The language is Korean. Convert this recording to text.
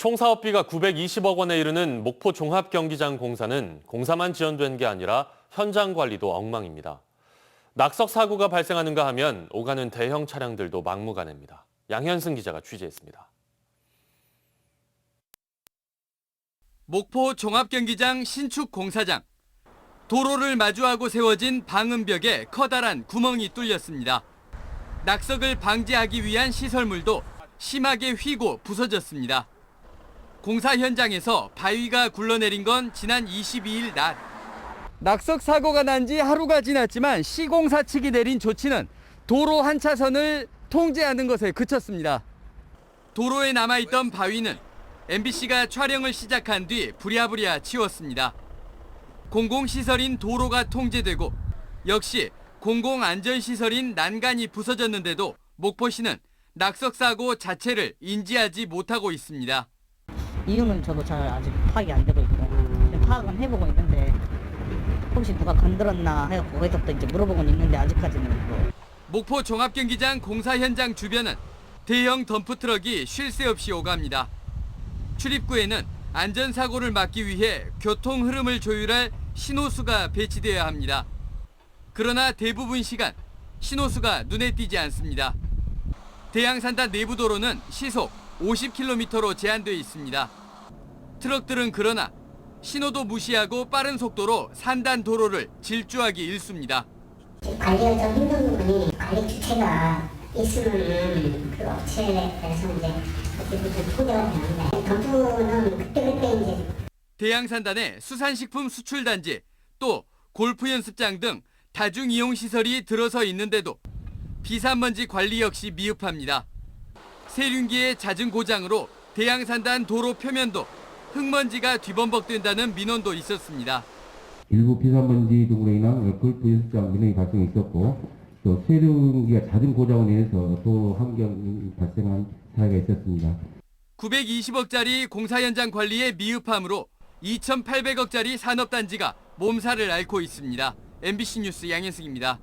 총 사업비가 920억 원에 이르는 목포 종합경기장 공사는 공사만 지연된 게 아니라 현장 관리도 엉망입니다. 낙석 사고가 발생하는가 하면 오가는 대형 차량들도 막무가내입니다. 양현승 기자가 취재했습니다. 목포 종합경기장 신축 공사장. 도로를 마주하고 세워진 방음벽에 커다란 구멍이 뚫렸습니다. 낙석을 방지하기 위한 시설물도 심하게 휘고 부서졌습니다. 공사 현장에서 바위가 굴러내린 건 지난 22일 낮. 낙석 사고가 난 지 하루가 지났지만 시공사 측이 내린 조치는 도로 한 차선을 통제하는 것에 그쳤습니다. 도로에 남아있던 바위는 MBC가 촬영을 시작한 뒤 부랴부랴 치웠습니다. 공공시설인 도로가 통제되고 역시 공공안전시설인 난간이 부서졌는데도 목포시는 낙석사고 자체를 인지하지 못하고 있습니다. 이유는 저도 잘 아직 파악이 안 되고 있고 지금 파악은 해보고 있는데 혹시 누가 건드렸나 해갖고 거기서부터 이제 물어보고는 있는데 아직까지는 뭐 목포 종합경기장 공사 현장 주변은 대형 덤프 트럭이 쉴 새 없이 오갑니다. 출입구에는 안전사고를 막기 위해 교통 흐름을 조율할 신호수가 배치되어야 합니다. 그러나 대부분 시간 신호수가 눈에 띄지 않습니다. 대양산단 내부 도로는 시속 50km로 제한되어 있습니다. 트럭들은 그러나 신호도 무시하고 빠른 속도로 산단 도로를 질주하기 일쑤입니다. 관리가 좀 힘든 부분이 관리 주체가 있으면 그 업체에서 이제 어떻게든 통제가 되는데 덤프는 그때그때 이제 대양산단의 수산식품 수출단지 또 골프 연습장 등 다중 이용 시설이 들어서 있는데도 비산먼지 관리 역시 미흡합니다. 세륜기의 잦은 고장으로 대양산단 도로 표면도 흙먼지가 뒤범벅된다는 민원도 있었습니다. 일부 비산먼지 등으로 인한 골프 연습장 민원이 발생했었고 또 세륜기가 잦은 고장으로 인해서 도로 환경이 발생한 사례가 있었습니다. 920억짜리 공사 현장 관리의 미흡함으로 2,800억짜리 산업단지가 몸살을 앓고 있습니다. MBC 뉴스 양현승입니다.